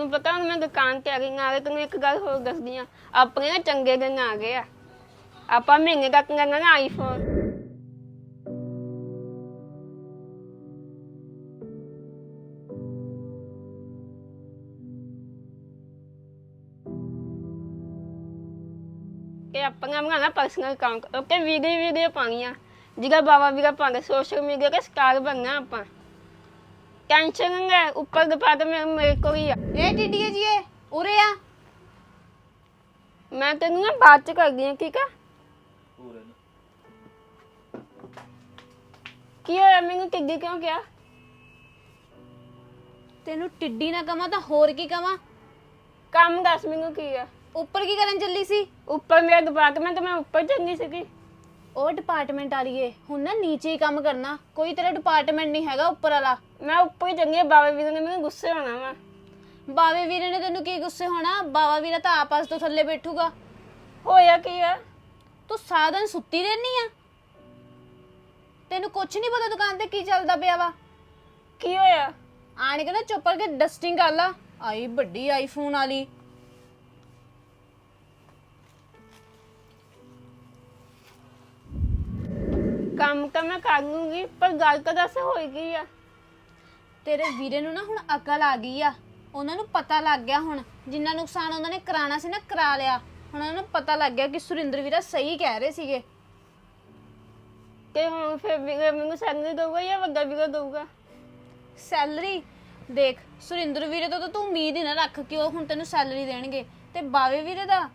ਤੈਨੂੰ ਪਤਾ ਹੁਣ ਮੈਂ ਦੁਕਾਨ ਤੇ ਆ ਗਈ ਨਾਲੇ ਤੈਨੂੰ ਇੱਕ ਗੱਲ ਹੋਰ ਦੱਸਦੀ ਆ ਆਪਣੇ ਨਾ ਚੰਗੇ ਦਿਨ ਆ ਗਏ ਆ। ਆਪਾਂ ਮਹੀਨੇ ਤੱਕ ਲੈਣਾ ਨਾ ਆਈਫੋਨ ਤੇ ਆਪਣਾ ਬਣਾਉਣਾ ਪਰਸਨਲ ਅਕਾਊਂਟ ਉੱਤੇ ਵੀਡੀਓ ਵੀਡੀਓ ਪਾਉਣੀਆਂ। ਜਿਹੜਾ ਬਾਬਾ ਵੀਰਾ ਪਾਉਂਦਾ ਸੋਸ਼ਲ ਮੀਡੀਆ ਤੇ ਸਟਾਰ ਬਣਨਾ ਆਪਾਂ। ਟੈਨਸ਼ਨ ਲੈ ਉੱਪਰ ਦਪਾ ਕੇ ਮੇਰੇ ਮੇਰੇ ਕੋਲ ਹੀ ਆ ਇਹ ਟਿੱਡੀਏ ਜੀ ਇਹ ਉਰੇ ਆ ਮੈਂ ਤੈਨੂੰ ਨਾ ਬਾਅਦ ਚ ਕਰਦੀ ਹਾਂ ਠੀਕ ਆ ਕੀ ਹੋਇਆ ਮੈਨੂੰ ਟਿੱਡੀ ਕਿਉਂ ਕਿਹਾ ਤੈਨੂੰ ਟਿੱਡੀ ਨਾ ਕਵਾਂ ਤਾਂ ਹੋਰ ਕੀ ਕਵਾਂ ਕੰਮ ਦੱਸ ਮੈਨੂੰ ਕੀ ਆ ਉੱਪਰ ਕੀ ਕਰਨ ਚੱਲੀ ਸੀ ਉੱਪਰ ਮੇਰਾ ਦਬਾ ਕੇ ਮੈਂ ਤਾਂ ਮੈਂ ਉੱਪਰ ਚੰਗੀ ਸੀਗੀ ਉਹ ਡਿਪਾਰਟਮੈਂਟ ਵਾਲੀਏ ਹੁਣ ਨਾ ਨੀਚੇ ਹੀ ਕੰਮ ਕਰਨਾ ਕੋਈ ਤੇਰਾ ਡਿਪਾਰਟਮੈਂਟ ਨਹੀਂ ਹੈਗਾ ਉੱਪਰ ਵਾਲਾ। ਮੈਂ ਉੱਪਰ ਹੀ ਚੰਗੀ ਬਾਬਾ ਵੀਰ ਨੇ ਮੈਨੂੰ ਗੁੱਸੇ ਹੋਣਾ ਵਾ। ਬਾਵੇ ਵੀਰੇ ਨੇ ਤੈਨੂੰ ਕੀ ਗੁੱਸੇ ਹੋਣਾ? ਬਾਵਾ ਵੀਰਾ ਤਾਂ ਆਪਸ ਤੋਂ ਥੱਲੇ ਬੈਠੂਗਾ। ਹੋਇਆ ਕੀ ਆ? ਤੂੰ ਸਾਰਾ ਦਿਨ ਸੁੱਤੀ ਰਹਿਨੀ ਆ। ਤੈਨੂੰ ਕੁਝ ਨਹੀਂ ਪਤਾ ਦੁਕਾਨ ਤੇ ਕੀ ਚੱਲਦਾ ਪਿਆ ਵਾ। ਕੀ ਹੋਇਆ? ਆਣ ਕੇ ਨਾ ਚੁੱਪ ਕਰਕੇ ਡਸਟਿੰਗ ਕਰ ਲਾ। ਆਈ ਵੱਡੀ ਆਈਫੋਨ ਵਾਲੀ। ਕੰਮ ਤਾਂ ਮੈਂ ਕਰ ਲੂੰਗੀ ਪਰ ਗੱਲ ਤਾਂ ਦੱਸ ਹੋਈ ਕੀ ਆ? ਤੇਰੇ ਵੀਰੇ ਨੂੰ ਨਾ ਹੁਣ ਅਕਲ ਆ ਗਈ ਆ। ਉਹਨਾਂ ਨੂੰ ਪਤਾ ਲੱਗ ਗਿਆ ਹੁਣ। ਜਿੰਨਾ ਨੁਕਸਾਨ ਉਹਨਾਂ ਨੇ ਕਰਾਣਾ ਸੀ ਨਾ ਕਰਾ ਲਿਆ। ਹੁਣ ਉਹਨਾਂ ਨੂੰ ਪਤਾ ਲੱਗ ਗਿਆ ਕਿ ਸੁਰਿੰਦਰ ਵੀਰਾ ਸਹੀ ਕਹਿ ਰਹੇ ਸੀਗੇ। ਤੇ ਹੁਣ ਫਿਰ ਵੀਰੇ ਮੈਨੂੰ ਸੈਲਰੀ ਦਊਗਾ ਜਾਂ ਵੱਡਾ ਵੀਰਾ ਦਊਗਾ? ਸੈਲਰੀ ਦੇਖ ਸੁਰਿੰਦਰ ਵੀਰੇ ਤੋਂ ਤਾਂ ਤੂੰ ਉਮੀਦ ਹੀ ਨਾ ਰੱਖ ਕਿ ਉਹ ਹੁਣ ਤੈਨੂੰ ਸੈਲਰੀ ਦੇਣਗੇ। ਤੇ ਬਾਵੇ ਵੀਰੇ ਦਾ?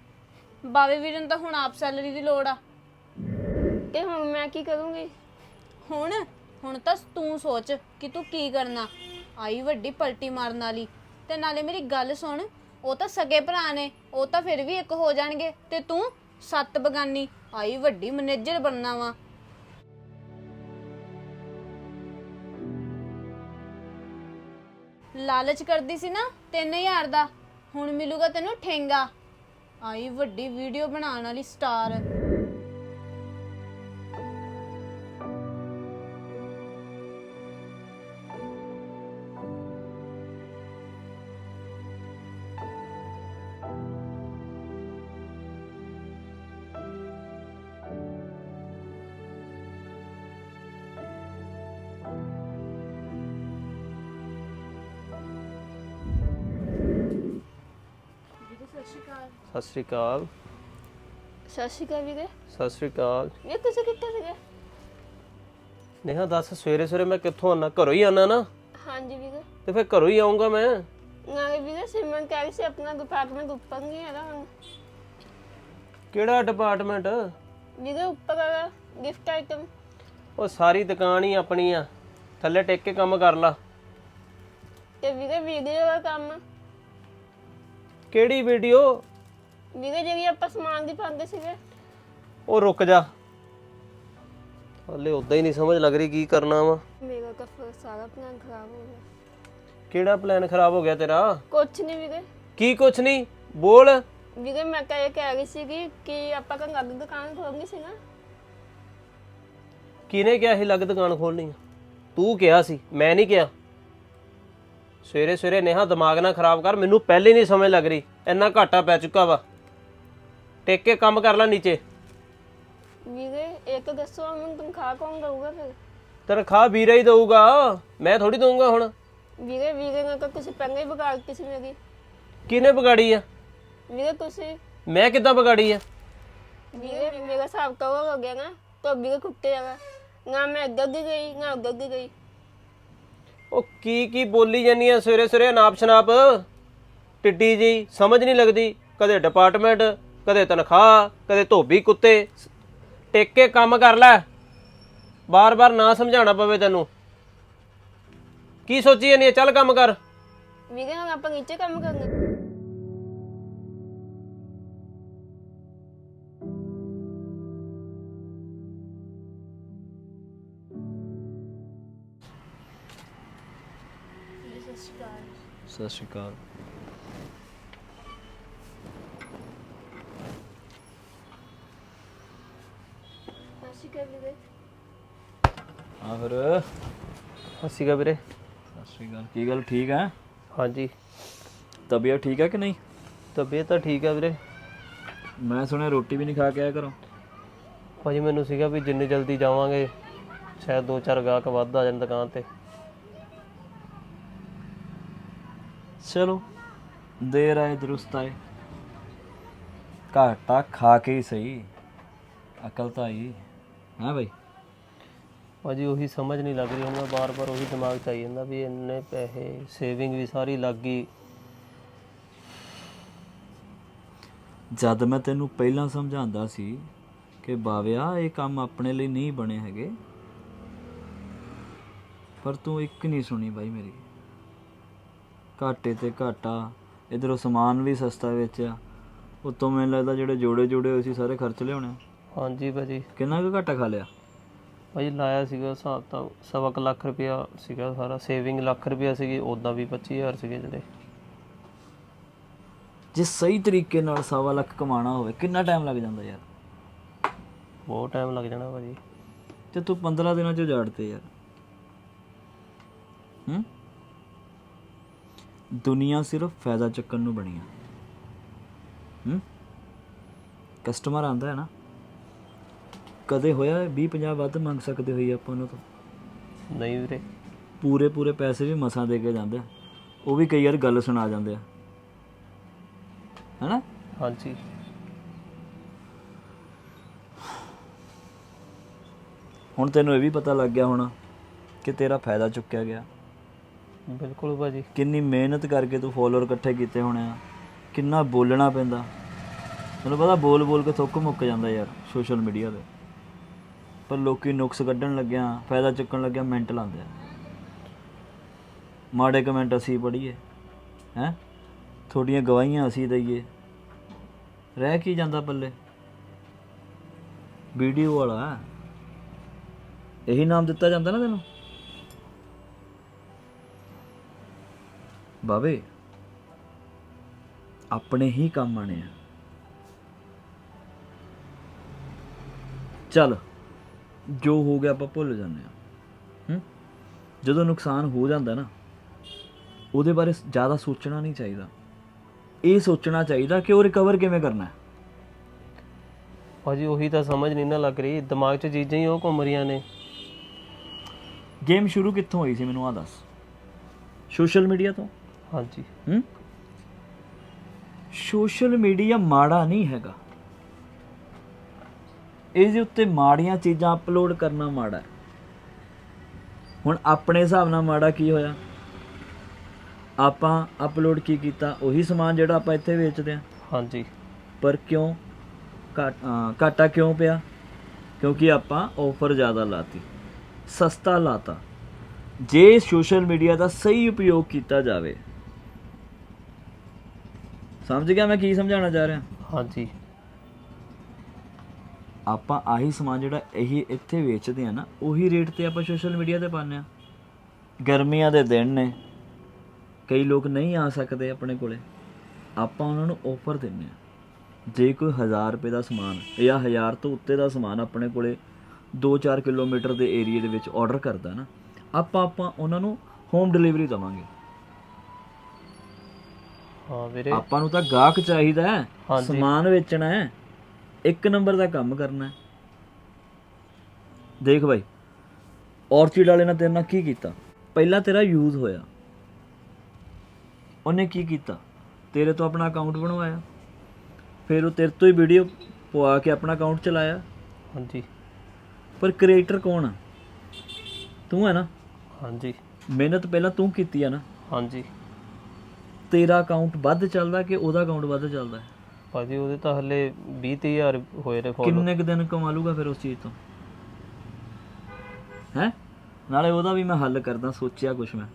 ਬਾਵੇ ਵੀਰੇ ਨੂੰ ਤਾਂ ਹੁਣ ਆਪ ਸੈਲਰੀ ਦੀ ਲੋੜ ਆ। ਤੇ ਹੁਣ ਮੈਂ ਕੀ ਕਰੂੰਗੀ? ਹੁਣ ਹੁਣ ਤਾਂ ਤੂੰ ਸੋਚ ਕਿ ਤੂੰ ਕੀ ਕਰਨਾ। ਆਈ ਵੱਡੀ ਪਲਟੀ ਮਾਰਨ ਵਾਲੀ। ਤੇ ਨਾਲੇ ਮੇਰੀ ਗੱਲ ਸੁਣ, ਉਹ ਤਾਂ ਸਗੇ ਭਰਾ ਨੇ, ਉਹ ਤਾਂ ਫਿਰ ਵੀ ਇੱਕ ਹੋ ਜਾਣਗੇ। ਤੇ ਤੂੰ ਸੱਤ ਬਗਾਨੀ, ਆਈ ਵੱਡੀ ਮੈਨੇਜਰ ਬਣਨਾ ਵਾ। ਲਾਲਚ ਕਰਦੀ ਸੀ ਨਾ 3000 ਦਾ, ਹੁਣ ਮਿਲੂਗਾ ਤੈਨੂੰ ਠੇਂਗਾ। ਆਈ ਵੱਡੀ ਵੀਡੀਓ ਬਣਾਉਣ ਵਾਲੀ ਸਟਾਰ। ਸਤਿ ਸ਼੍ਰੀ ਅਕਾਲ। ਸਤਿ ਸ਼੍ਰੀ ਅਕਾਲ ਵੀਰੇ। ਸਤਿ ਸ਼੍ਰੀ ਅਕਾਲ। ਇਹ ਤੁਸੀਂ ਕਿੱਥੇ ਸੀਗੇ? ਨੇਹਾ ਦੱਸ ਸਵੇਰੇ ਸਵੇਰੇ ਮੈਂ ਕਿੱਥੋਂ ਆਣਾ ਘਰੋਂ ਹੀ ਆਣਾ ਨਾ? ਹਾਂਜੀ ਵੀਰੇ। ਤੇ ਫਿਰ ਘਰੋਂ ਹੀ ਆਉਂਗਾ ਮੈਂ? ਨਾਲੇ ਵੀਰੇ ਸਿਮਰਨ ਕਹਿ ਰਹੀ ਸੀ ਆਪਣਾ ਡਿਪਾਰਟਮੈਂਟ ਉੱਪਰ ਨਹੀਂ ਹੈਗਾ ਹੁਣ। ਕਿਹੜਾ ਡਿਪਾਰਟਮੈਂਟ ਵੀਰੇ ਉੱਪਰ ਵਾਲਾ ਗਿਫਟ ਆਈਟਮ ਉਹ ਸਾਰੀ ਦੁਕਾਨ ਹੀ ਆਪਣੀ ਆ। ਥੱਲੇ ਟਿਕ ਕੇ ਕੰਮ ਕਰ ਲਾ। ਤੇ ਵੀਰੇ ਵੀਡੀਓ ਦਾ ਕੰਮ। ਕਿਹੜੀ ਵੀਡੀਓ ਵੀਰੇ ਜਿਹੜੀ ਆਪਾਂ ਸਮਾਨ ਦੀ ਪਾਉਂਦੇ ਸੀਗੇ। ਉਹ ਰੁਕ ਜਾ। ਹਲੇ ਉਦਾਂ ਹੀ ਨਹੀਂ ਸਮਝ ਲੱਗ ਰਹੀ ਕੀ ਕਰਨਾ ਵਾ। ਮੇਰਾ ਤਾਂ ਫਿਰ ਸਾਰਾ ਪਲਾਨ ਖਰਾਬ ਹੋ ਗਿਆ। ਕਿਹੜਾ ਪਲਾਨ ਖਰਾਬ ਹੋ ਗਿਆ ਤੇਰਾ? ਕੁਛ ਨਹੀਂ ਵੀਰੇ। ਕੀ ਕੁਛ ਨਹੀਂ ਬੋਲ। ਵੀਰੇ ਮੈਂ ਇਹ ਕਹਿ ਰਹੀ ਸੀਗੀ ਕਿ ਆਪਾਂ ਕੰਗ ਅੱਗ ਦੁਕਾਨ ਖੋਲਣੀ ਸੀ ਨਾ। ਕਿਹਨੇ ਕਿਹਾ ਸੀ ਲੱਗ ਦੁਕਾਨ ਖੋਲਣੀ ਆ? ਤੂੰ ਕਿਹਾ ਸੀ ਮੈਂ ਨਹੀਂ ਕਿਹਾ। ਸਵੇਰੇ ਸਵੇਰੇ ਨੇਹਾ ਦਿਮਾਗ ਨਾ ਖਰਾਬ ਕਰ ਮੈਨੂੰ ਪਹਿਲੇ ਨਹੀਂ ਸਮਝ ਲੱਗ ਰਹੀ। ਇੰਨਾ ਘਾਟਾ ਪੈ ਚੁੱਕਾ ਵਾ। ਟਿਕ ਕੇ ਕੰਮ ਕਰ ਲੈ ਨੀਚੇ। ਵੀਰੇ ਇੱਕ ਦੱਸੋ ਮੈਨੂੰ ਤਨਖਾਹ ਕੌਣ ਦਊਗਾ ਫਿਰ? ਤਨਖਾਹ ਵੀਰਾ ਹੀ ਦਊਗਾ ਮੈਂ ਥੋੜੀ ਦਊਂਗਾ ਹੁਣ। ਵੀਰੇ ਵੀਰੇ ਨੇ ਤਾਂ ਤੁਸੀਂ ਪਹਿਲਾਂ ਹੀ ਵਿਗਾੜ ਕਿਸੇ ਮੇਰੀ। ਕਿਹਨੇ ਵਿਗਾੜੀ ਆ? ਵੀਰੇ ਤੁਸੀਂ? ਮੈਂ ਕਿੱਦਾਂ ਵਿਗਾੜੀ ਆ? ਵੀਰੇ ਮੇਰਾ ਹਿਸਾਬ ਕਵਰ ਹੋ ਗਿਆ ਨਾ ਤਾਂ ਵੀਰੇ ਕੁੱਤੇ ਜਾਗਾ ਨਾ ਮੈਂ ਇੱਧਰ ਦੀ ਗਈ ਨਾ ਉੱਧਰ ਦੀ ਗਈ। ਉਹ ਕੀ ਕੀ ਬੋਲੀ ਜਾਨੀ ਆ ਸਵੇਰੇ ਸਵੇਰੇ ਨਾਪ ਸ਼ਨਾਪ ਟਿੱਡੀ ਜੀ ਸਮਝ ਨਹੀਂ ਲੱਗਦੀ ਕਦੇ ਡਿਪਾਰਟਮੈਂਟ ਕਦੇ ਤਨਖਾਹ ਕਦੇ ਧੋਬੀ ਕੁੱਤੇ। ਟਿਕ ਕੇ ਕੰਮ ਕਰ ਲੈ। ਬਾਰ-ਬਾਰ ਨਾ ਸਮਝਾਉਣਾ ਪਵੇ ਤੈਨੂੰ। ਕੀ ਸੋਚੀ ਜਾਨੀ ਚੱਲ ਕੰਮ ਕਰ। ਵੀਰੇ ਹੁਣ ਆਪਾਂ ਨੀਚੇ ਕੰਮ ਕਰਨਾ। ਸਤਿ ਸ਼੍ਰੀ ਅਕਾਲ। ਅਸੀਂ ਵੀਰੇ ਹਾਂ ਫਿਰ। ਹੱਸੀਗਾ ਵੀਰੇ। ਸਤਿ ਸ਼੍ਰੀ ਅਕਾਲ। ਕੀ ਗੱਲ ਠੀਕ ਆ? ਹਾਂਜੀ। ਤਬੀਅਤ ਠੀਕ ਹੈ ਕਿ ਨਹੀਂ? ਤਬੀਅਤ ਤਾਂ ਠੀਕ ਹੈ ਵੀਰੇ। ਮੈਂ ਸੁਣਿਆ ਰੋਟੀ ਵੀ ਨਹੀਂ ਖਾ ਕੇ ਆਇਆ ਕਰੋ ਭਾਜੀ ਮੈਨੂੰ ਸੀਗਾ ਵੀ ਜਿੰਨੀ ਜਲਦੀ ਜਾਵਾਂਗੇ ਸ਼ਾਇਦ ਦੋ ਚਾਰ ਗਾਹਕ ਵੱਧ ਆ ਜਾਣ ਦੁਕਾਨ ਤੇ। ਚਲੋ ਦੇਰ ਆਏ ਦਰੁਸਤ ਆਏ। ਘਾਟਾ ਖਾ ਕੇ ਹੀ ਸਹੀ। ਅਕਲ ਤਾਂ ਆਈ। ਹਾਂ ਭਾਈ ਭਾਜੀ ਉਹੀ ਸਮਝ ਨਹੀਂ ਲੱਗ ਰਹੀ ਹੁਣ ਮੈਂ ਬਾਰ-ਬਾਰ ਉਹੀ ਦਿਮਾਗ 'ਚ ਆਈ ਜਾਂਦਾ ਵੀ ਇੰਨੇ ਪੈਸੇ ਸੇਵਿੰਗ ਵੀ ਸਾਰੀ ਲੱਗ ਗਈ। ਜਦ ਮੈਂ ਤੈਨੂੰ ਪਹਿਲਾਂ ਸਮਝਾਉਂਦਾ ਸੀ ਕਿ ਬਾਵਿਆ ਇਹ ਕੰਮ ਆਪਣੇ ਲਈ ਨਹੀਂ ਬਣੇ ਹੈਗੇ। ਪਰ ਤੂੰ ਇੱਕ ਨਹੀਂ ਸੁਣੀ ਬਾਈ ਮੇਰੀ। ਘਾਟੇ ਤੇ ਘਾਟਾ ਇਧਰੋਂ ਸਮਾਨ ਵੀ ਸਸਤਾ ਵੇਚਿਆ। ਉਤੋਂ ਮੈਨੂੰ ਲੱਗਦਾ ਜਿਹੜੇ ਜੋੜੇ ਜੋੜੇ ਹੋਏ ਸੀ ਸਾਰੇ ਖਰਚ ਲਿਆਉਣੇ। ਹਾਂਜੀ ਭਾਜੀ। ਕਿੰਨਾ ਕੁ ਘਾਟਾ ਖਾ ਲਿਆ? ਭਾਜੀ ਲਾਇਆ ਸੀਗਾ ਹਿਸਾਬ ਤਾਂ ਸਵਾ ਕੁ ਲੱਖ ਰੁਪਇਆ ਸੀਗਾ ਸਾਰਾ। ਸੇਵਿੰਗ ਲੱਖ ਰੁਪਇਆ ਸੀਗੀ ਉਦਾਂ ਵੀ 25000 ਸੀਗੇ ਜਿਹੜੇ। ਜੇ ਸਹੀ ਤਰੀਕੇ ਨਾਲ ਸਵਾ ਲੱਖ ਕਮਾਣਾ ਹੋਵੇ ਕਿੰਨਾ ਟਾਈਮ ਲੱਗ ਜਾਂਦਾ ਯਾਰ? ਬਹੁਤ ਟਾਈਮ ਲੱਗ ਜਾਣਾ ਭਾਜੀ। ਤੇ ਤੂੰ 15 ਦਿਨਾਂ ਚ ਉਜਾੜਤੇ ਯਾਰ। ਹੂੰ? ਦੁਨੀਆ ਸਿਰਫ ਫਾਇਦਾ ਚੱਕਣ ਨੂੰ ਬਣੀ ਆ ਹੂੰ? ਕਸਟਮਰ ਆਂਦਾ ਹੈ ਨਾ। ਕਦੇ ਹੋਇਆ 20 50 ਵੱਧ ਮੰਗ ਸਕਦੇ ਹੋਈ ਆਪਾਂ ਉਹਨਾਂ ਤੋਂ? ਨਹੀਂ ਵੀਰੇ। ਪੂਰੇ ਪੂਰੇ ਪੈਸੇ ਵੀ ਮਸਾਂ ਦੇ ਕੇ ਜਾਂਦੇ ਆ ਉਹ ਵੀ ਕਈ ਵਾਰ ਗੱਲ ਸੁਣਾ ਜਾਂਦੇ ਆ। ਹੈਨਾ? ਹਾਂਜੀ। ਹੁਣ ਤੈਨੂੰ ਇਹ ਵੀ ਪਤਾ ਲੱਗ ਗਿਆ ਹੋਣਾ ਕਿ ਤੇਰਾ ਫਾਇਦਾ ਚੁੱਕਿਆ ਗਿਆ। ਬਿਲਕੁਲ ਭਾਜੀ। ਕਿੰਨੀ ਮਿਹਨਤ ਕਰਕੇ ਤੂੰ ਫੋਲੋਅਰ ਇਕੱਠੇ ਕੀਤੇ ਹੋਣੇ ਆ। ਕਿੰਨਾ ਬੋਲਣਾ ਪੈਂਦਾ। ਤੈਨੂੰ ਪਤਾ ਬੋਲ ਬੋਲ ਕੇ ਥੁੱਕ ਮੁੱਕ ਜਾਂਦਾ ਯਾਰ ਸੋਸ਼ਲ ਮੀਡੀਆ ਤੇ। ਪਰ ਲੋਕੀ ਨੁਕਸ ਕੱਢਣ ਲੱਗਿਆ, ਫਾਇਦਾ ਚੁੱਕਣ ਲੱਗਿਆ ਮਿੰਟ ਲਾਉਂਦੇ ਆ। ਮਾੜੇ ਕਮੈਂਟ ਅਸੀਂ ਪੜ੍ਹੀਏ, ਹੈ? ਤੁਹਾਡੀਆਂ ਗਵਾਹੀਆਂ ਅਸੀਂ ਦਈਏ। ਰਹਿ ਕੀ ਜਾਂਦਾ ਪੱਲੇ? ਵੀਡੀਓ ਵਾਲਾ ਇਹੀ ਨਾਮ ਦਿੱਤਾ ਜਾਂਦਾ ਨਾ ਤੈਨੂੰ? ਬਾਵੇ, ਆਪਣੇ ਹੀ ਕੰਮ ਆਣੇ ਆ। ਚੱਲ। ਜੋ ਹੋ ਗਿਆ ਆਪਾਂ ਭੁੱਲ ਜਾਂਦੇ ਆ ਹੂੰ? ਜਦੋਂ ਨੁਕਸਾਨ ਹੋ ਜਾਂਦਾ ਨਾ ਉਹਦੇ ਬਾਰੇ ਜ਼ਿਆਦਾ ਸੋਚਣਾ ਨਹੀਂ ਚਾਹੀਦਾ। ਇਹ ਸੋਚਣਾ ਚਾਹੀਦਾ ਕਿ ਉਹ ਰਿਕਵਰ ਕਿਵੇਂ ਕਰਨਾ ਹੈ। ਭਾਜੀ ਉਹੀ ਤਾਂ ਸਮਝ ਨਹੀਂ ਨਾ ਲੱਗ ਰਹੀ। ਦਿਮਾਗ 'ਚ ਚੀਜ਼ਾਂ ਹੀ ਉਹ ਘੁੰਮ ਰਹੀਆਂ ਨੇ। ਗੇਮ ਸ਼ੁਰੂ ਕਿੱਥੋਂ ਹੋਈ ਸੀ ਮੈਨੂੰ ਆ ਦੱਸ। ਸੋਸ਼ਲ ਮੀਡੀਆ ਤੋਂ? ਹਾਂਜੀ। ਹੂੰ? ਸੋਸ਼ਲ ਮੀਡੀਆ ਮਾੜਾ ਨਹੀਂ ਹੈਗਾ। ਇਹਦੇ ਉੱਤੇ ਮਾੜੀਆਂ ਚੀਜ਼ਾਂ ਅਪਲੋਡ ਕਰਨਾ ਮਾੜਾ ਹੁਣ ਆਪਣੇ ਹਿਸਾਬ ਨਾਲ ਮਾੜਾ ਕੀ ਹੋਇਆ? ਆਪਾਂ ਅਪਲੋਡ ਕੀ ਕੀਤਾ? ਉਹੀ ਸਮਾਨ ਜਿਹੜਾ ਆਪਾਂ ਇੱਥੇ ਵੇਚਦੇ ਆ ਹਾਂਜੀ। ਪਰ ਕਿਉਂ ਘਾਟਾ ਕਿਉਂ ਪਿਆ? ਕਿਉਂਕਿ ਆਪਾਂ ਆਫਰ ਜ਼ਿਆਦਾ ਲਾਤੀ ਸਸਤਾ ਲਾਤਾ। ਜੇ ਸੋਸ਼ਲ ਮੀਡੀਆ ਦਾ ਸਹੀ ਉਪਯੋਗ ਕੀਤਾ ਜਾਵੇ। ਸਮਝ ਗਿਆ ਮੈਂ ਕੀ ਸਮਝਾਉਣਾ ਚਾਹ ਰਿਹਾ? ਹਾਂਜੀ। ਆਪਾਂ ਆਹੀ ਸਮਾਨ ਜਿਹੜਾ ਇਹੀ ਇੱਥੇ ਵੇਚਦੇ ਆ ਨਾ ਉਹੀ ਰੇਟ ਤੇ ਆਪਾਂ ਸੋਸ਼ਲ ਮੀਡੀਆ ਤੇ ਪਾਉਂਦੇ ਆ। ਗਰਮੀਆਂ ਦੇ ਦਿਨ ਨੇ। ਕਈ ਲੋਕ ਨਹੀਂ ਆ ਸਕਦੇ ਆਪਣੇ ਕੋਲੇ। ਆਪਾਂ ਉਹਨਾਂ ਨੂੰ ਆਫਰ ਦਿੰਨੇ ਆ। ਜੇ ਕੋਈ 1000 ਰੁਪਏ ਦਾ ਸਮਾਨ ਜਾਂ 1000 ਤੋਂ ਉੱਤੇ ਦਾ ਸਮਾਨ ਆਪਣੇ ਕੋਲੇ 2-4 ਕਿਲੋਮੀਟਰ ਦੇ ਏਰੀਆ ਦੇ ਵਿੱਚ ਆਰਡਰ ਕਰਦਾ ਨਾ ਆਪਾਂ ਆਪਾਂ ਉਹਨਾਂ ਨੂੰ ਹੋਮ ਡਿਲੀਵਰੀ ਦਵਾਂਗੇ। ਹਾਂ ਵੀਰੇ। ਆਪਾਂ ਨੂੰ ਤਾਂ ਗਾਹਕ ਚਾਹੀਦਾ ਹੈ। ਸਮਾਨ ਵੇਚਣਾ ਹੈ। ਇੱਕ ਨੰਬਰ ਦਾ ਕੰਮ ਕਰਨਾ ਦੇਖ ਭਾਈ ਔਰਚਿਡ ਵਾਲੇ ਨੇ ਤੇਰੇ ਨਾਲ ਕੀ ਕੀਤਾ? ਪਹਿਲਾਂ ਤੇਰਾ ਯੂਜ਼ ਹੋਇਆ। ਉਹਨੇ ਕੀ ਕੀਤਾ? ਤੇਰੇ ਤੋਂ ਆਪਣਾ ਅਕਾਊਂਟ ਬਣਵਾਇਆ। ਫਿਰ ਉਹ ਤੇਰੇ ਤੋਂ ਹੀ ਵੀਡੀਓ ਪਵਾ ਕੇ ਆਪਣਾ ਅਕਾਊਂਟ ਚਲਾਇਆ। ਹਾਂਜੀ। ਪਰ ਕ੍ਰੀਏਟਰ ਕੌਣ ਆ? ਤੂੰ ਹੈ ਨਾ? ਹਾਂਜੀ। ਮਿਹਨਤ ਪਹਿਲਾਂ ਤੂੰ ਕੀਤੀ ਆ ਨਾ? ਹਾਂਜੀ। ਤੇਰਾ ਅਕਾਊਂਟ ਵੱਧ ਚੱਲਦਾ ਕਿ ਉਹਦਾ ਅਕਾਊਂਟ ਵੱਧ ਚੱਲਦਾ ਹੈ? ਭਾਜੀ ਉਹਦੇ ਤਾਂ ਹਲੇ 20000 ਹੋਏ ਨੇ ਫੋਲੋ ਕਿੰਨੇ ਕੁ ਦਿਨ ਕਮਾ ਲੂਗਾ ਫਿਰ ਉਸ ਚੀਜ਼ ਤੋਂ? ਹੈ? ਨਾਲੇ ਉਹਦਾ ਵੀ ਮੈਂ ਹੱਲ ਕਰਦਾ ਸੋਚਿਆ ਕੁਛ ਮੈਂ।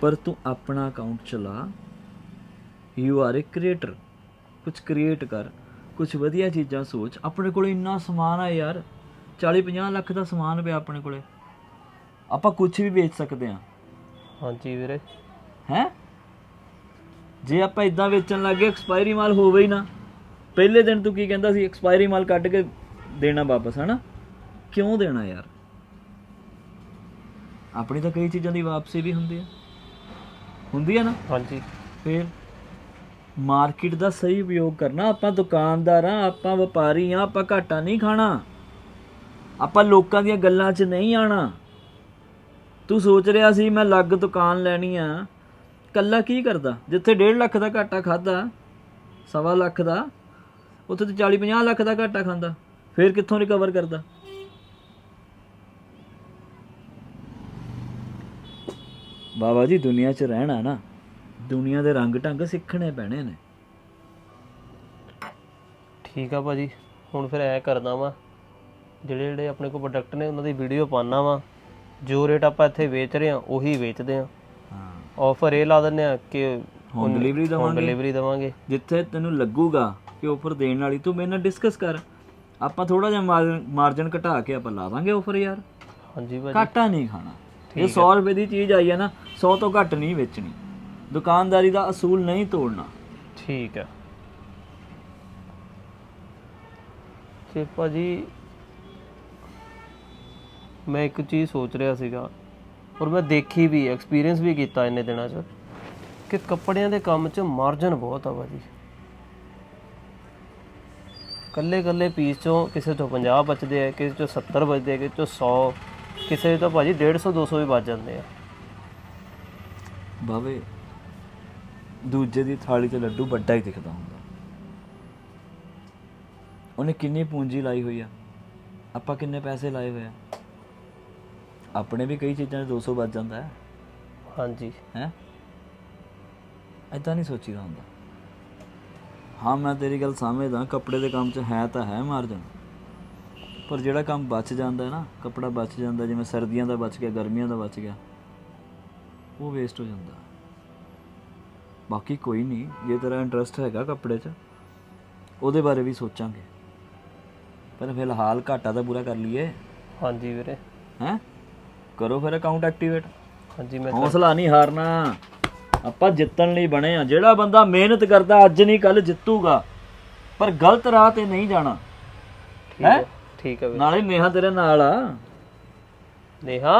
ਪਰ ਤੂੰ ਆਪਣਾ ਅਕਾਊਂਟ ਚਲਾ। ਯੂ ਆਰ ਅ ਕ੍ਰੀਏਟਰ ਕੁਝ ਕ੍ਰੀਏਟ ਕਰ। ਕੁਝ ਵਧੀਆ ਚੀਜ਼ਾਂ ਸੋਚ। ਆਪਣੇ ਕੋਲ ਇੰਨਾ ਸਮਾਨ ਆ ਯਾਰ। 40 50 ਲੱਖ ਦਾ ਸਮਾਨ ਪਿਆ ਆਪਣੇ ਕੋਲੇ। ਆਪਾਂ ਕੁਝ ਵੀ ਵੇਚ ਸਕਦੇ ਹਾਂ। ਹਾਂਜੀ ਵੀਰੇ। ਹੈ? ਜੇ ਆਪਾਂ ਇਦਾਂ ਵੇਚਣ ਲੱਗੇ ਐਕਸਪਾਇਰੀ ਮਾਲ ਹੋਵੇ ਹੀ ਨਾ। ਪਹਿਲੇ ਦਿਨ ਤੂੰ ਕੀ ਕਹਿੰਦਾ ਸੀ ਐਕਸਪਾਇਰੀ ਮਾਲ ਕੱਢ ਕੇ ਦੇਣਾ ਵਾਪਸ ਹਨਾ? ਕਿਉਂ ਦੇਣਾ ਯਾਰ? ਆਪਣੀ ਤਾਂ ਕਈ ਚੀਜ਼ਾਂ ਦੀ ਵਾਪਸੀ ਵੀ ਹੁੰਦੀ ਹੈ ਹੁੰਦੀ ਆ ਨਾ? ਹਾਂਜੀ। ਫਿਰ ਮਾਰਕੀਟ ਦਾ ਸਹੀ ਉਪਯੋਗ ਕਰਨਾ। ਆਪਾਂ ਦੁਕਾਨਦਾਰ ਆ ਆਪਾਂ ਵਪਾਰੀ ਆ ਆਪਾਂ ਘਾਟਾ ਨਹੀਂ ਖਾਣਾ। ਆਪਾਂ ਲੋਕਾਂ ਦੀਆਂ ਗੱਲਾਂ 'ਚ ਨਹੀਂ ਆਣਾ। ਤੂੰ ਸੋਚ ਰਿਹਾ ਸੀ ਮੈਂ ਲੱਗ ਦੁਕਾਨ ਲੈਣੀ ਆ। ਕੱਲਾ ਕੀ ਕਰਦਾ? ਜਿੱਥੇ 1.5 ਲੱਖ ਦਾ ਘਾਟਾ ਖਾਦਾ ਸਵਾ ਲੱਖ ਦਾ, ਉੱਥੇ ਤੇ 40 50 ਲੱਖ ਦਾ ਘਾਟਾ ਖਾਂਦਾ। ਫਿਰ ਕਿੱਥੋਂ ਰਿਕਵਰ ਕਰਦਾ? ਬਾਬਾ ਜੀ, ਦੁਨੀਆ 'ਚ ਰਹਿਣਾ ਨਾ, ਦੁਨੀਆ ਦੇ ਰੰਗ ਢੰਗ ਸਿੱਖਣੇ ਪੈਣੇ ਨੇ। ਠੀਕ ਆ ਭਾਜੀ, ਹੁਣ ਫਿਰ ਐ ਕਰਦਾ ਵਾਂ। ਜਿਹੜੇ ਜਿਹੜੇ ਆਪਣੇ ਕੋਲ ਪ੍ਰੋਡਕਟ ਨੇ, ਉਹਨਾਂ ਦੀ ਵੀਡੀਓ ਪਾਣਾ ਵਾਂ। ਜੋ ਰੇਟ ਆਪਾਂ ਇੱਥੇ ਵੇਚ ਰਹੇ ਆ ਉਹੀ ਵੇਚਦੇ ਆ ਹਾਂ। ਆਫਰ ਇਹ ਲਾ ਦਿੰਦੇ ਆ ਕਿ ਹੋਮ ਡਿਲੀਵਰੀ ਹੋਮ ਦਵਾਂਗੇ। ਡਿਲੀਵਰੀ ਦਵਾਂਗੇ। ਜਿੱਥੇ ਤੈਨੂੰ ਲੱਗੂਗਾ ਕਿ ਆਫਰ ਦੇਣ ਵਾਲੀ ਤੂੰ ਮੇਰੇ ਨਾਲ ਡਿਸਕਸ ਕਰ। ਆਪਾਂ ਥੋੜਾ ਜਿਹਾ ਮਾਰਜਨ ਘਟਾ ਕੇ ਆਪਾਂ ਲਾ ਦਾਂਗੇ ਆਫਰ ਯਾਰ। ਹਾਂਜੀ ਭਾਜੀ। ਘਾਟਾ ਨਹੀਂ ਖਾਣਾ। ਇਹ 100 ਰੁਪਏ ਦੀ ਚੀਜ਼ ਆਈ ਹੈ ਨਾ 100 ਤੋਂ ਘੱਟ ਨਹੀਂ ਵੇਚਣੀ। ਦੁਕਾਨਦਾਰੀ ਦਾ ਅਸੂਲ ਨਹੀਂ ਤੋੜਨਾ। ਠੀਕ ਆ ਤੇ ਭਾਜੀ ਮੈਂ ਇੱਕ ਚੀਜ਼ ਸੋਚ ਰਿਹਾ ਸੀਗਾ। ਔਰ ਮੈਂ ਦੇਖੀ ਵੀ ਐਕਸਪੀਰੀਅੰਸ ਵੀ ਕੀਤਾ ਇੰਨੇ ਦਿਨਾਂ 'ਚ ਕਿ ਕੱਪੜਿਆਂ ਦੇ ਕੰਮ 'ਚ ਮਾਰਜਨ ਬਹੁਤ ਆ ਭਾਜੀ। ਕੱਲੇ ਕੱਲੇ ਪੀਸ ਚੋਂ ਕਿਸੇ ਤੋਂ 50 ਬਚਦੇ ਆ, ਕਿਸੇ ਚੋਂ 70 ਬਚਦੇ ਆ, ਕਿਸੇ ਚੋਂ 100 ਕਿਸੇ ਤੋਂ ਭਾਜੀ 150 200 ਵੀ ਬਚ ਜਾਂਦੇ ਆ। ਬਾਵੇ, ਦੂਜੇ ਦੀ ਥਾਲੀ ਤੇ ਲੱਡੂ ਵੱਡਾ ਹੀ ਦਿਖਦਾ ਹੁੰਦਾ। ਉਹਨੇ ਕਿੰਨੀ ਪੂੰਜੀ ਲਾਈ ਹੋਈ ਆ? ਆਪਾਂ ਕਿੰਨੇ ਪੈਸੇ ਲਾਏ ਹੋਏ ਆ? ਆਪਣੇ ਵੀ ਕਈ ਚੀਜ਼ਾਂ 'ਚ 200 ਵੱਜ ਜਾਂਦਾ ਹੈ। ਹਾਂਜੀ। ਹੈ? ਐਦਾਂ ਨਹੀਂ ਸੋਚੀਦਾ ਹੁੰਦਾ। ਹਾਂ ਮੈਂ ਤੇਰੀ ਗੱਲ ਸਮਝਦਾ ਕੱਪੜੇ ਦੇ ਕੰਮ 'ਚ ਹੈ ਤਾਂ ਹੈ ਮਾਰਜਨ ਪਰ ਜਿਹੜਾ ਕੰਮ ਬਚ ਜਾਂਦਾ ਹੈ ਨਾ ਕੱਪੜਾ ਬਚ ਜਾਂਦਾ ਜਿਵੇਂ ਸਰਦੀਆਂ ਦਾ ਬਚ ਗਿਆ ਗਰਮੀਆਂ ਦਾ ਬਚ ਗਿਆ ਉਹ ਵੇਸਟ ਹੋ ਜਾਂਦਾ। ਬਾਕੀ ਕੋਈ ਨਹੀਂ ਜੇ ਤੇਰਾ ਇੰਟਰਸਟ ਹੈਗਾ ਕੱਪੜੇ 'ਚ ਉਹਦੇ ਬਾਰੇ ਵੀ ਸੋਚਾਂਗੇ। ਪਰ ਫਿਲਹਾਲ ਘਾਟਾ ਤਾਂ ਪੂਰਾ ਕਰ ਲਈਏ। ਹਾਂਜੀ ਵੀਰੇ। ਹੈ? ਕਰੋ ਫਿਰ ਅਕਾਊਂਟ ਐਕਟੀਵੇਟ ਹਾਂਜੀ ਮੈਂ ਹੌਸਲਾ ਨਹੀਂ ਹਾਰਨਾ। ਆਪਾਂ ਜਿੱਤਣ ਲਈ ਬਣੇ ਆ। ਜਿਹੜਾ ਬੰਦਾ ਮਿਹਨਤ ਕਰਦਾ ਅੱਜ ਨਹੀਂ ਕੱਲ ਜਿੱਤੂਗਾ। ਪਰ ਗਲਤ ਰਾਹ ਤੇ ਨਹੀਂ ਜਾਣਾ। ਠੀਕ ਹੈ ਠੀਕ ਹੈ ਵੀਰੇ। ਨਾਲੇ ਨੇਹਾ ਤੇਰੇ ਨਾਲ ਆ। ਨੇਹਾ?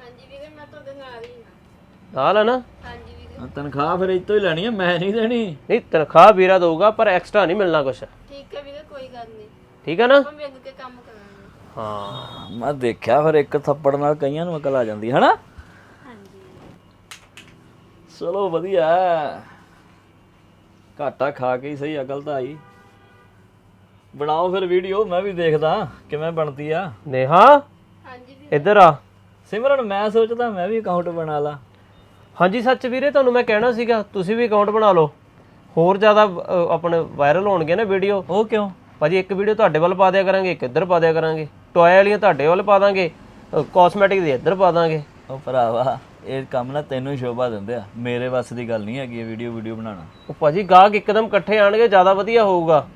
ਹਾਂਜੀ ਵੀਰੇ ਮੈਂ ਤੁਹਾਡੇ ਨਾਲ ਹੀ ਹਾਂ ਨਾਲ ਹੈ ਨਾ? ਹਾਂਜੀ ਵੀਰੇ। ਤਨਖਾਹ ਫਿਰ ਇੱਥੋਂ ਹੀ ਲੈਣੀ ਆ ਮੈਂ ਨਹੀਂ ਦੇਣੀ। ਨਹੀਂ ਤਨਖਾਹ ਵੀਰਾ ਦਊਗਾ ਪਰ ਐਕਸਟਰਾ ਨਹੀਂ ਮਿਲਣਾ ਕੁਛ। ਠੀਕ ਹੈ ਵੀਰੇ ਕੋਈ ਗੱਲ ਨਹੀਂ। ਠੀਕ ਹੈ ਨਾ? ਆਪਾਂ ਮਿਲ ਕੇ ਕੰਮ ਹਾਂ। ਮੈਂ ਦੇਖਿਆ ਫਿਰ ਇੱਕ ਥੱਪੜ ਨਾਲ ਕਈਆਂ ਨੂੰ ਅਕਲ ਆ ਜਾਂਦੀ ਹੈ ਨਾ ਹਾਂਜੀ। ਚਲੋ ਵਧੀਆ। ਘਾਟਾ ਖਾ ਕੇ ਹੀ ਸਹੀ ਅਕਲ ਤਾਂ ਆਈ। ਬਣਾਓ ਫਿਰ ਵੀਡੀਓ ਮੈਂ ਵੀ ਦੇਖਦਾ ਕਿਵੇਂ ਬਣਦੀ ਆ। ਨੇਹਾ? ਹਾਂਜੀ ਵੀਰੇ। ਇੱਧਰ ਆ। ਸਿਮਰਨ ਮੈਂ ਸੋਚਦਾ ਮੈਂ ਵੀ ਅਕਾਊਂਟ ਬਣਾ ਲਾ। ਹਾਂਜੀ ਸੱਚ ਵੀਰੇ ਤੁਹਾਨੂੰ ਮੈਂ ਕਹਿਣਾ ਸੀਗਾ ਤੁਸੀਂ ਵੀ ਅਕਾਊਂਟ ਬਣਾ ਲਓ। ਹੋਰ ਜ਼ਿਆਦਾ ਅ, ਆਪਣੇ ਵਾਇਰਲ ਹੋਣਗੇ ਨਾ ਵੀਡੀਓ। ਉਹ ਕਿਉਂ? ਭਾਜੀ ਇੱਕ ਵੀਡੀਓ ਤੁਹਾਡੇ ਵੱਲ ਪਾ ਦਿਆ ਕਰਾਂਗੇ ਇੱਕ ਇੱਧਰ ਪਾ ਦਿਆ ਕਰਾਂਗੇ। ਟੋਏ ਵਾਲੀਆਂ ਤੁਹਾਡੇ ਵੱਲ ਪਾ ਦਾਂਗੇ ਕਾਸਮੈਟਿਕ ਦੀ ਇੱਧਰ ਪਾ ਦਾਂਗੇ। ਉਹ ਭਰਾਵਾ ਇਹ ਕੰਮ ਨਾ ਤੈਨੂੰ ਹੀ ਸ਼ੋਭਾ ਦਿੰਦੇ ਆ। ਮੇਰੇ ਵੱਸ ਦੀ ਗੱਲ ਨਹੀਂ ਹੈਗੀ ਇਹ ਵੀਡੀਓ ਵੀਡੀਓ ਬਣਾਉਣਾ। ਉਹ ਭਾਜੀ ਗਾਹਕ ਇੱਕਦਮ ਇਕੱਠੇ ਆਣਗੇ ਜ਼ਿਆਦਾ ਵਧੀਆ ਹੋਊਗਾ।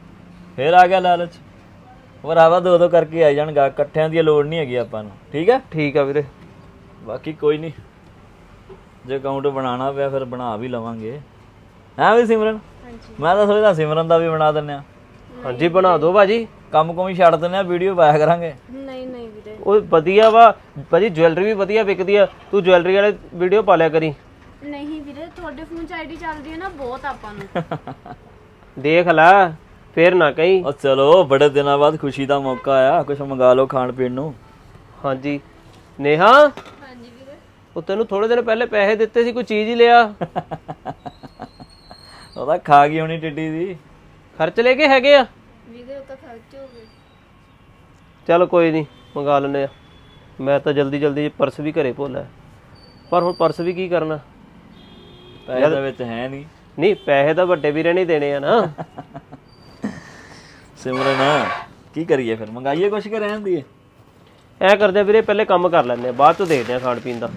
ਫੇਰ ਆ ਗਿਆ ਲਾਲਚ। ਭਰਾਵਾ ਦੋ ਦੋ ਕਰਕੇ ਆਈ ਜਾਣਗਾ ਇਕੱਠਿਆਂ ਦੀ ਲੋੜ ਨਹੀਂ ਹੈਗੀ ਆਪਾਂ ਨੂੰ। ਠੀਕ ਹੈ ਠੀਕ ਆ ਵੀਰੇ। ਬਾਕੀ ਕੋਈ ਨਹੀਂ। ਜੇ ਅਕਾਊਂਟ ਬਣਾਉਣਾ ਪਿਆ ਫਿਰ ਬਣਾ ਵੀ ਲਵਾਂਗੇ। ਹੈ ਵੀ ਸਿਮਰਨ? ਮੈਂ ਤਾਂ ਸੋਚਦਾ ਸਿਮਰਨ ਦਾ ਵੀ ਬਣਾ ਦਿੰਨੇ ਆ। ਹਾਂਜੀ ਬਣਾ ਦਿਓ ਭਾਜੀ। ਕੰਮ ਕੋਮ ਹੀ ਛੱਡ ਦਿੰਨੇ ਆ ਵੀਡੀਓ ਪਾਇਆ ਕਰਾਂਗੇ। ਨਹੀਂ ਨਹੀਂ ਵੀਰੇ। ਉਹ ਵਧੀਆ ਵਾ ਭਾਜੀ ਜੁਐਲਰੀ ਵੀ ਵਧੀਆ ਵਿਕਦੀ ਆ ਤੂੰ ਜੁਐਲਰੀ ਵਾਲੇ ਵੀਡੀਓ ਪਾ ਲਿਆ ਕਰੀ। ਨਹੀਂ ਵੀਰੇ ਤੁਹਾਡੇ ਫੋਨ 'ਚ ਆਈਡੀ ਚੱਲਦੀ ਹੈ ਨਾ ਬਹੁਤ ਆਪਾਂ ਨੂੰ। ਦੇਖ ਲੈ ਫੇਰ ਨਾ ਕਹੀਂ। ਉਹ ਚਲੋ ਬੜੇ ਦਿਨਾਂ ਬਾਅਦ ਖੁਸ਼ੀ ਦਾ ਮੌਕਾ ਆਇਆ ਕੁਝ ਮੰਗਾ ਲਓ ਖਾਣ ਪੀਣ ਨੂੰ। ਹਾਂਜੀ। ਨੇਹਾ? ਹਾਂਜੀ ਵੀਰੇ। ਉਹ ਤੈਨੂੰ ਥੋੜੇ ਦਿਨ ਪਹਿਲੇ ਪੈਸੇ ਦਿੱਤੇ ਸੀ ਕੋਈ ਚੀਜ਼ ਹੀ ਲਿਆ। ਉਹਦਾ ਖਾ ਗਈ ਹੋਣੀ ਟਿੱਡੀ ਦੀ। ਖਰਚ ਲੈ ਕੇ ਹੈਗੇ ਆ। ਵੀਰੇ ਉਹ ਤਾਂ ਖਰਚ ਚਲ ਕੋਈ ਨਹੀਂ ਮੰਗਾ ਲੈਨੇ ਆ। ਮੈਂ ਤਾਂ ਜਲਦੀ ਜਲਦੀ ਪਰਸ ਵੀ ਘਰੇ ਭੁੱਲਿਆ ਪਰ ਹੁਣ ਪਰਸ ਵੀ ਕੀ ਕਰਨਾ? ਪੈਸੇ ਦੇ ਵਿੱਚ ਹੈ ਨਹੀਂ। ਨਹੀਂ ਪੈਸੇ ਤਾਂ ਵੱਡੇ ਵੀਰੇ ਨਹੀਂ ਦੇਣੇ ਆ ਨਾ। ਸਿਮਰਨ ਕੀ ਕਰੀਏ ਫਿਰ? ਮੰਗਾਈਏ ਕੁਛ ਕਿ ਰਹਿਣ ਦੀਏ ਐ ਕਰਦੇ ਵੀਰੇ ਪਹਿਲੇ ਕੰਮ ਕਰ ਲੈਂਦੇ ਆ ਬਾਅਦ ਚ ਦੇਖਦੇ ਆ ਖਾਣ ਪੀਣ ਦਾ।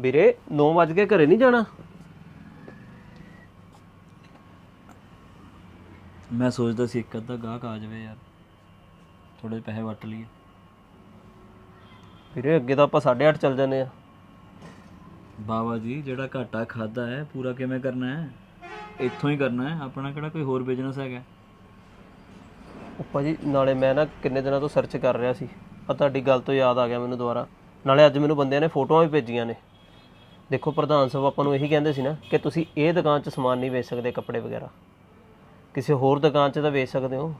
ਵੀਰੇ 9 ਵਜ ਕੇ ਘਰੇ ਨਹੀਂ ਜਾਣਾ? ਮੈਂ ਸੋਚਦਾ ਸੀ ਇੱਕ ਅੱਧਾ ਗਾਹਕ ਆ ਜਾਵੇ ਯਾਰ। ਥੋੜੇ ਪੈਸੇ ਵਟ ਲਈਏ। ਵੀਰੇ ਅੱਗੇ ਤਾਂ ਆਪਾਂ 8.5 ਚੱਲ ਜਾਂਦੇ ਆ। ਬਾਬਾ ਜੀ ਜਿਹੜਾ ਘਾਟਾ ਖਾਦਾ ਹੈ ਪੂਰਾ ਕਿਵੇਂ ਕਰਨਾ ਹੈ? ਇੱਥੋਂ ਹੀ ਕਰਨਾ ਹੈ। ਆਪਣਾ ਕਿਹੜਾ ਕੋਈ ਹੋਰ ਬਿਜ਼ਨਸ ਹੈਗਾ? ਉਹ ਭਾਜੀ ਨਾਲੇ ਮੈਂ ਨਾ ਕਿੰਨੇ ਦਿਨਾਂ ਤੋਂ ਸਰਚ ਕਰ ਰਿਹਾ ਸੀ। ਆ ਤੁਹਾਡੀ ਗੱਲ ਤੋਂ ਯਾਦ ਆ ਗਿਆ ਮੈਨੂੰ ਦੁਬਾਰਾ। ਨਾਲੇ ਅੱਜ ਮੈਨੂੰ ਬੰਦਿਆਂ ਨੇ ਫੋਟੋਆਂ ਵੀ ਭੇਜੀਆਂ ਨੇ। ਦੇਖੋ ਪ੍ਰਧਾਨ ਸਾਹਿਬ ਆਪਾਂ ਨੂੰ ਇਹੀ ਕਹਿੰਦੇ ਸੀ ਨਾ ਕਿ ਤੁਸੀਂ ਇਹ ਦੁਕਾਨ 'ਚ ਸਮਾਨ ਨਹੀਂ ਵੇਚ ਸਕਦੇ ਕੱਪੜੇ ਵਗੈਰਾ। ਕਿਸੇ ਹੋਰ ਦੁਕਾਨ 'ਚ ਤਾਂ ਵੇਚ ਸਕਦੇ ਹੋ।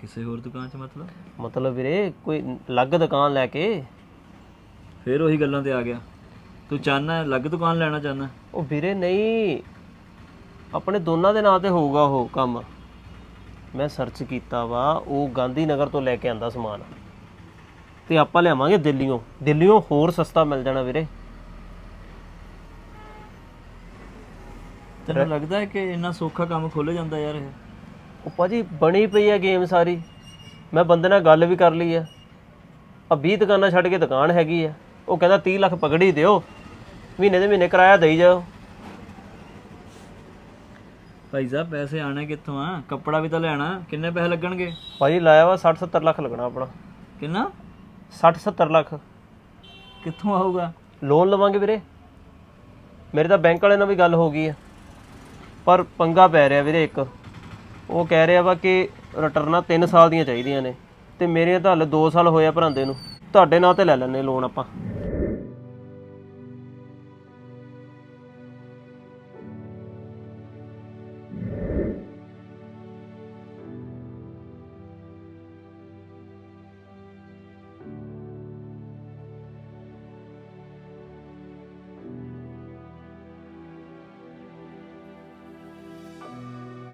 ਕਿਸੇ ਹੋਰ ਦੁਕਾਨ 'ਚ ਮਤਲਬ? ਮਤਲਬ ਵੀਰੇ ਕੋਈ ਅਲੱਗ ਦੁਕਾਨ ਲੈ ਕੇ। ਫੇਰ ਉਹੀ ਗੱਲਾਂ ਤੇ ਆ ਗਿਆ। ਤੂੰ ਚਾਹਨਾ ਹੈ ਅਲੱਗ ਦੁਕਾਨ ਲੈਣਾ ਚਾਹਨਾ? ਉਹ ਵੀਰੇ ਨਹੀਂ। ਆਪਣੇ ਦੋਨਾਂ ਦੇ ਨਾਂ ਤੇ ਹੋਊਗਾ ਉਹ ਕੰਮ। ਮੈਂ ਸਰਚ ਕੀਤਾ ਵਾ ਉਹ ਗਾਂਧੀ ਨਗਰ ਤੋਂ ਲੈ ਕੇ ਆਂਦਾ ਸਮਾਨ। ਤੇ ਆਪਾਂ ਲਿਆਵਾਂਗੇ ਦਿੱਲੀੋਂ ਦਿੱਲੀੋਂ ਹੋਰ ਸਸਤਾ ਮਿਲ ਜਾਣਾ ਵੀਰੇ। ਤੈਨੂੰ ਲੱਗਦਾ ਹੈ ਕਿ ਇੰਨਾ ਸੌਖਾ ਕੰਮ ਖੁੱਲ ਜਾਂਦਾ ਯਾਰ ਇਹ? ਉਹ ਭਾਜੀ ਬਣੀ ਪਈ ਹੈ ਗੇਮ ਸਾਰੀ। ਮੈਂ ਬੰਦੇ ਨਾਲ ਗੱਲ ਵੀ ਕਰ ਲਈ ਆ ਆ 20 ਦੁਕਾਨਾਂ ਛੱਡ ਕੇ ਦੁਕਾਨ ਹੈਗੀ ਆ ਉਹ ਕਹਿੰਦਾ 30 ਲੱਖ ਪਕੜੀ ਦਿਓ। ਮਹੀਨੇ ਦੇ ਮਹੀਨੇ ਕਿਰਾਇਆ ਦੇਈ ਜਾਓ। ਭਾਈ ਸਾਹਿਬ ਪੈਸੇ ਆਣੇ ਕਿੱਥੋਂ ਆ? ਕੱਪੜਾ ਵੀ ਤਾਂ ਲੈਣਾ ਕਿੰਨੇ ਪੈਸੇ ਲੱਗਣਗੇ? ਭਾਜੀ ਲਾਇਆ ਵਾ 60 70 ਲੱਖ ਲੱਗਣਾ ਆਪਣਾ। ਕਿੰਨਾ? 60 70 ਲੱਖ। ਕਿੱਥੋਂ ਆਊਗਾ? ਲੋਨ ਲਵਾਂਗੇ ਵੀਰੇ। ਮੇਰੇ ਤਾਂ ਬੈਂਕ ਵਾਲੇ ਨਾਲ ਵੀ ਗੱਲ ਹੋ ਗਈ ਆ ਪਰ ਪੰਗਾ ਪੈ ਰਿਹਾ ਵੀਰੇ ਇੱਕ। ਉਹ ਕਹਿ ਰਿਹਾ ਵਾ ਕਿ ਰਿਟਰਨਾਂ 3 ਸਾਲ ਦੀਆਂ ਚਾਹੀਦੀਆਂ ਨੇ ਤੇ ਮੇਰੇ ਤਾਂ ਹਲੇ 2 ਸਾਲ ਹੋਇਆ ਭਰਾਂਦੇ ਨੂੰ। ਤੁਹਾਡੇ ਨਾਂ ਤੇ ਲੈ ਲੈਣੇ ਲੋਨ ਆਪਾਂ।